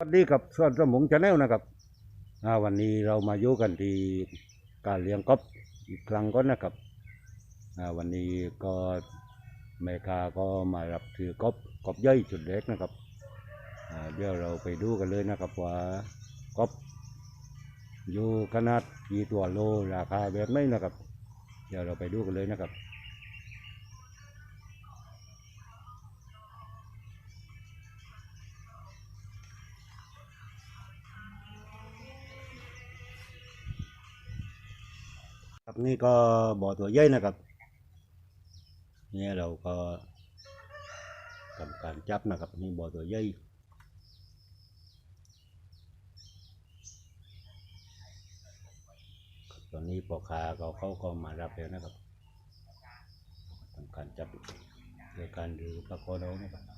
สวัสดีกับส่วนสมองชาแนลนะครับวันนี้เรามาอยู่กันที่การเลี้ยงกบอีกครั้งก็นะครับวันนี้ก็แม่ค้าก็มารับถือกบกบย่อยจุดเล็กนะครับเดี๋ยวเราไปดูกันเลยนะครับว่ากบอยู่ขนาดกี่ตัวโลราคาแบบไหนนะครับ เดี๋ยวเราไปดูกันเลยนะครับ นี่ก็บ่อตัวใหญ่นะครับ เนี่ยเราก็ทำการจับนะครับ นี่บ่อตัวใหญ่ตอนนี้พ่อค้าเขาเขาก็มารับแล้วนะครับทำการจับโดยการดูปลาโคโดนะครับ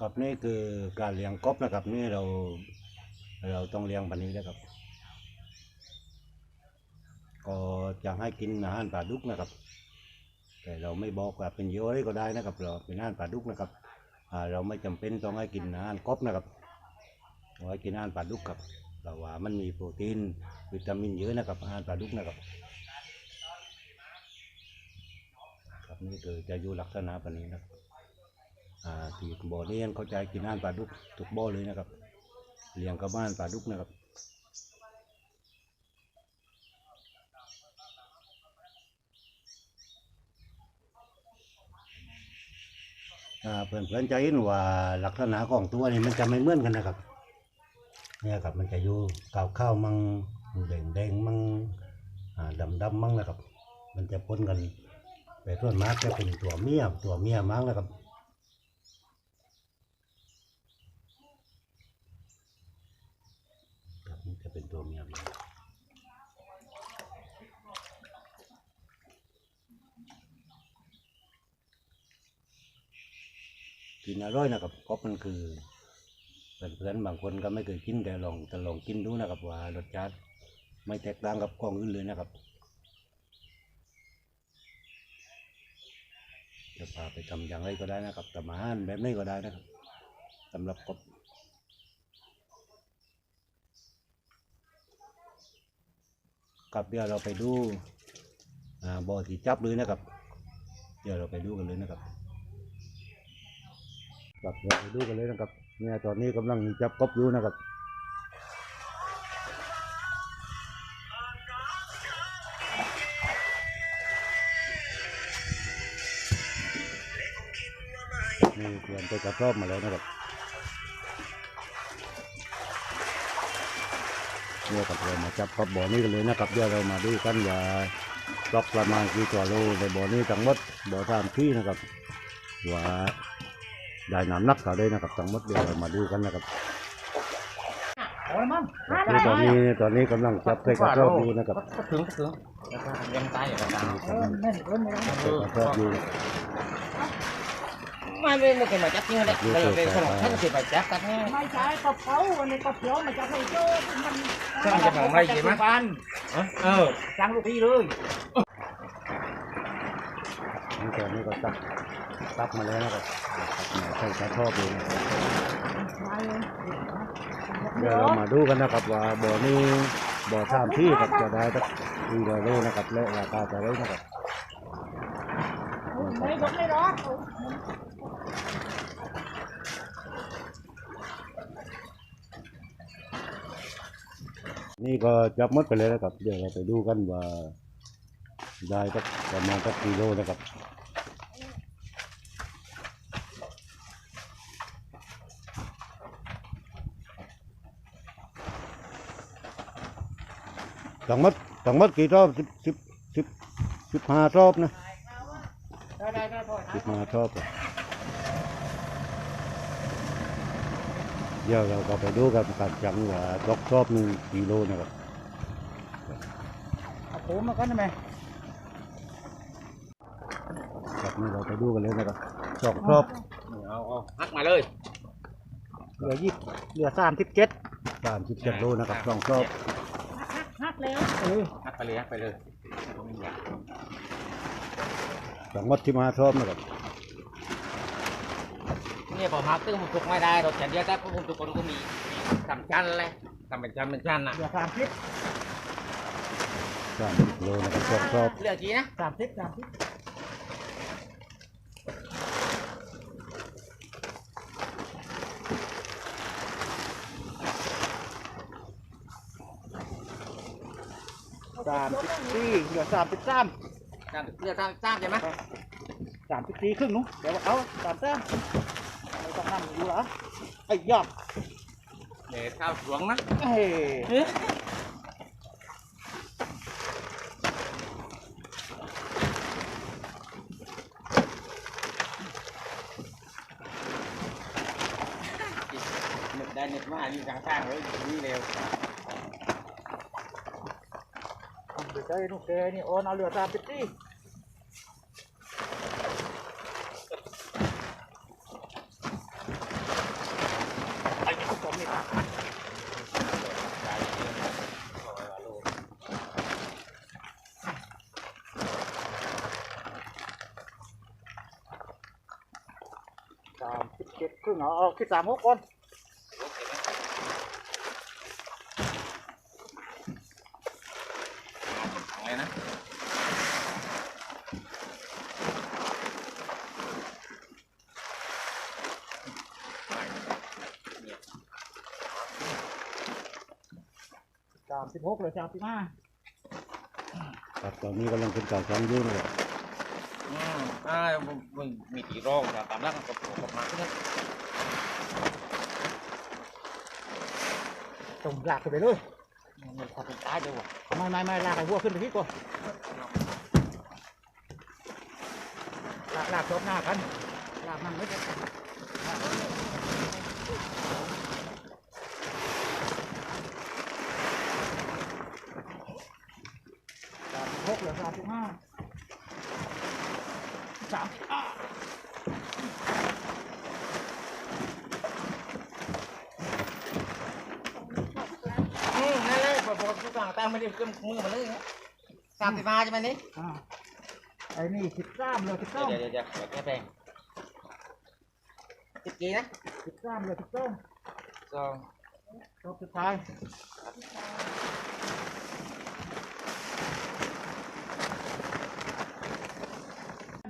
ครับนี่คือการเลี้ยงกบนะครับนี่เรา เราต้องเลี้ยงแบบนี้นะครับ ก็จะให้กินอาหารปลาดุกนะครับ แต่เราไม่บอกว่าเป็นเยอะอะไรก็ได้นะครับ เราเป็นอาหารปลาดุกนะครับเราไม่จำเป็นต้องให้กินอาหารกบนะครับเราให้กินอาหารปลาดุกครับแต่ว่ามันมีโปรตีนวิตามินเยอะนะครับอาหารปลาดุกนะครับครับนี่คือจะอยู่ลักษณะแบบนี้นะครับ อ่าที่บ่อนี้เขาจะกินอาหารปลาดุกทุกบ่อเลยนะครับเลี้ยงกับบ้านปลาดุกนะครับอ่าเพื่อนๆจะเห็นว่าลักษณะของตัวนี้มันจะไม่เหมือนกันนะครับ เนี่ยครับมันจะอยู่ขาวข้าวมั่งแดงแดงมั่งอ่าดำดำมั่งนะครับ มันจะปนกันแต่ส่วนมากจะเป็นตัวเมียตัวเมียมังนะครับ ครับนี่จะ เป็นตัวเมียมกินอร่อยนะครับกบมันคือเพื่อนๆบางคนก็ไม่เคยกินแต่ลองจะลองกินดูนะครับ ว่ารสชาติไม่แตกต่างกับของอื่นเลยนะครับจะพาไปทำอย่างไรก็ได้นะครับทำอาหารแบบนี้ก็ได้นะครับสำหรับกบ กับเดี๋ยวเราไปดูอ่าบ่อที่จับเลยนะครับ เดี๋ยวเราไปดูกันเลยนะครับกับเราไปดูกันเลยนะครับเนี่ยตอนนี้กำลังจับกบอยู่นะครับนี่เตรียมไปกระสอบมาแล้วนะครับ เนี่ยกับเรามาจับกับบ่อนี้กันเลยนะครับเดี๋ยวเรามาดูกันว่าล็อกประมาณกี่ตัวโลในบ่อนี้ทั้งหมดบ่อทามที่นะครับว่าได้น้ำหนักเท่าไดนะครับทั้งหมดเดี๋ยวเรามาดูกันนะครับโอ้ยมันคือตอนนี้ตอนนี้กำลังจับใส่กระสอบอยู่นะครับก็ถึงก็ถึงแล้วก็ยังตายอยู่กับตานี่กำลังจับใส่กระสอบอยู่ ไม่ไม่ไม่เคยมาจับเนี่ยเลยเลยเลยสมองท่านเคยมาจับกันเนี่ยไม่ใช่กบเขาวันนี้กบเขียวมันจะไม่เจอมันท่านจะมองอะไรกี่มั้ยฟันเออจังลูกพี่เลยนี่ตอนนี้ก็ตักตักมาแล้วนะครับตักมาใส่กระสอบอยู่นะครับเดี๋ยวเรามาดูกันนะครับว่าบ่อนี้บ่อทามที่ครับจะได้สักกี่กิโลนะครับและราคาจะได้นะครับไม่กดไม่ร้อน นี่ก็จับหมดไปเลยนะครับ เดี๋ยวเราไปดูกันว่าได้สักประมาณสักกิโลนะครับทั้งหมดทั้งหมดกี่รอบสิบสิบสิบสิบห้ารอบนะได้ได้ได้พ่อสิบห้ารอบอะ เดี๋ยวเราก็ไปดูกันการจังว่าตกรอบหนึ่งกิโลนะครับเอาปูมาก่อนได้ไหมครับนี่เราไปดูกันเลยนะครับสองรอบโอ้หักมาเลยเหลือยี่เหลือสามสิบเจ็ดสามสิบเจ็ดโลนะครับสองรอบหักหักแล้วเออหักไปเลยหักไปเลยสองหมดที่มาทรอบนะครับ นี่พอหักตึ้งมันถูกไม่ได้เราแต่เดียวแต่พวกผมทุกคนก็มีมีทำชั้นเลยทำเป็นชั้นเป็นชั้นนะเหลือสามสิบสามสิบโลนะครับสองรอบเลือกกี่นะสามสิบสามสิบสามสิบสี่เหลือสามสิบสามสามเลือกสามสามใช่ไหมสามสิบสี่ครึ่งนู้นเดี๋ยวเอาสามแต้มไม่ต้องนั่งดูเหรอไอ้ยอกเดี๋ยวข้าวสวงนะเอ้ยหนึบได้หนึบมาอยู่กลางข้างเลยนี่เร็วเอาเดี๋ยวได้ลูกแกนี่โอนเอาเหลือสามสิบสี่ไอ้ผู้ชมนี่ สามสิบเจ็ดครึ่งเอาเอาคิดสามหกก่อนอะไรนะสามสิบหกเลยสามสิบห้า ครับตอนนี้กำลังเป็นการซ้อมอยุ่นะครับ อืมอ่ามึงมึงมีกี่รองแต่ตามรักกับผมกับมาที่นี่ส่งลากขึ้นไปเลยมันขอเป็นตายเดี๋ยวไม่ไม่ไม่ลากไอ้หัวขึ้นไปที่ก่อนลากลากจบหน้ากันลากนั่งไม่ได้สามสิบหกเหลือสามสิบห้า สามสิบห้าอืมนั่นเลยพอพอทุกอย่างตั้งไม่ได้ขึ้นมือมาเลยสามสิบห้าใช่ไหมนี่อ่าไอ้นี่สิบสามเหลือสิบสองเดี๋ยวเดี๋ยวเดี๋ยวแค่แพงสิบกี่นะสิบสามเหลือสิบสองสองรอบสุดท้าย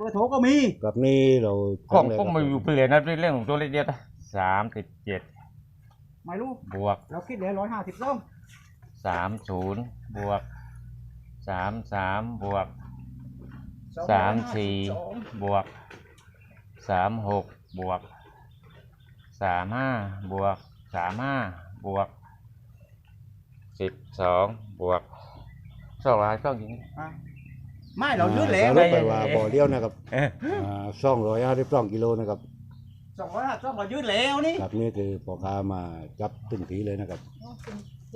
เบอร์โทรก็มีกับนี่เราของทำะไรพวกมันอยู่เปลี่ยนนะเรื่องของตัวเลขเดียวนะสามสิบเจ็ดไม่รู้บวกเราคิดเหลือร้อยห้าสิบสองสามศูนย์บวกสามสามบวกสามสี่บวกสามหกบวกสามห้าบวกสามห้าบวกสิบสองบวกสองร้อยสองยิง ไม่เรายืดแล้วเราไปว่าบ่อเลี้ยวนะครับเอ๊ะสองร้อยห้าสิบสองกิโลนะครับสองร้อยห้าสิบสองเรายืดแล้วนี่ครับนี่คือพ่อค้ามาจับตึงทีเลยนะครับ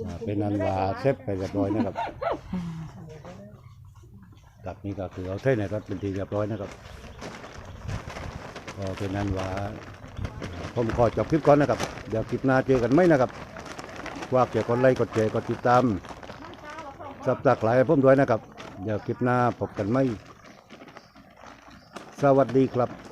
อ่าเป็นอันว่าเซ็ตไปเรียบร้อยนะครับครับนี่ก็คือเอาเท่นะครับเป็นทีเรียบร้อยนะครับก็เป็นอันว่าผมขอจบคลิปก่อนนะครับ เดี๋ยวคลิปหน้าเจอกันไหมนะครับว่าเกี่ยวกดไลค์กดแชร์กดติดตามสับตากหลายผมด้วยนะครับ เดี๋ยวคลิปหน้าพบกันไหม สวัสดีครับ